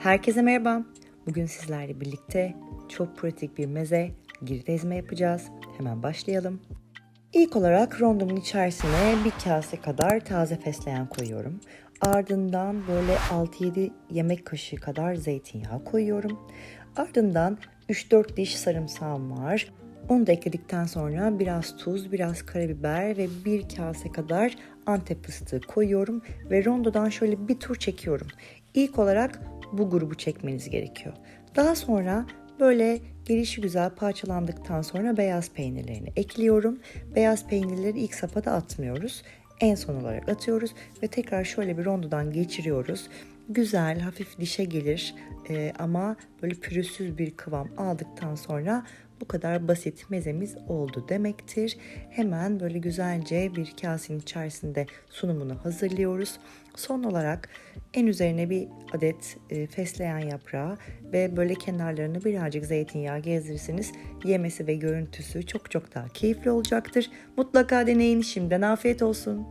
Herkese merhaba. Bugün sizlerle birlikte çok pratik bir meze, girit ezme yapacağız. Hemen başlayalım. İlk olarak rondomun içerisine bir kase kadar taze fesleğen koyuyorum. Ardından böyle 6-7 yemek kaşığı kadar zeytinyağı koyuyorum. Ardından 3-4 diş sarımsağım var. Onu da ekledikten sonra biraz tuz, biraz karabiber ve bir kase kadar antep fıstığı koyuyorum ve rondodan şöyle bir tur çekiyorum. İlk olarak bu grubu çekmeniz gerekiyor. Daha sonra böyle gelişi güzel parçalandıktan sonra beyaz peynirlerini ekliyorum. Beyaz peynirleri ilk safhada atmıyoruz. En son olarak atıyoruz ve tekrar şöyle bir rondodan geçiriyoruz. Güzel, hafif dişe gelir Ee, ama böyle pürüzsüz bir kıvam aldıktan sonra bu kadar basit mezemiz oldu demektir. Hemen böyle güzelce bir kasenin içerisinde sunumunu hazırlıyoruz. Son olarak en üzerine bir adet e, fesleğen yaprağı ve böyle kenarlarını birazcık zeytinyağı gezdirirseniz yemesi ve görüntüsü çok çok daha keyifli olacaktır. Mutlaka deneyin şimdiden afiyet olsun.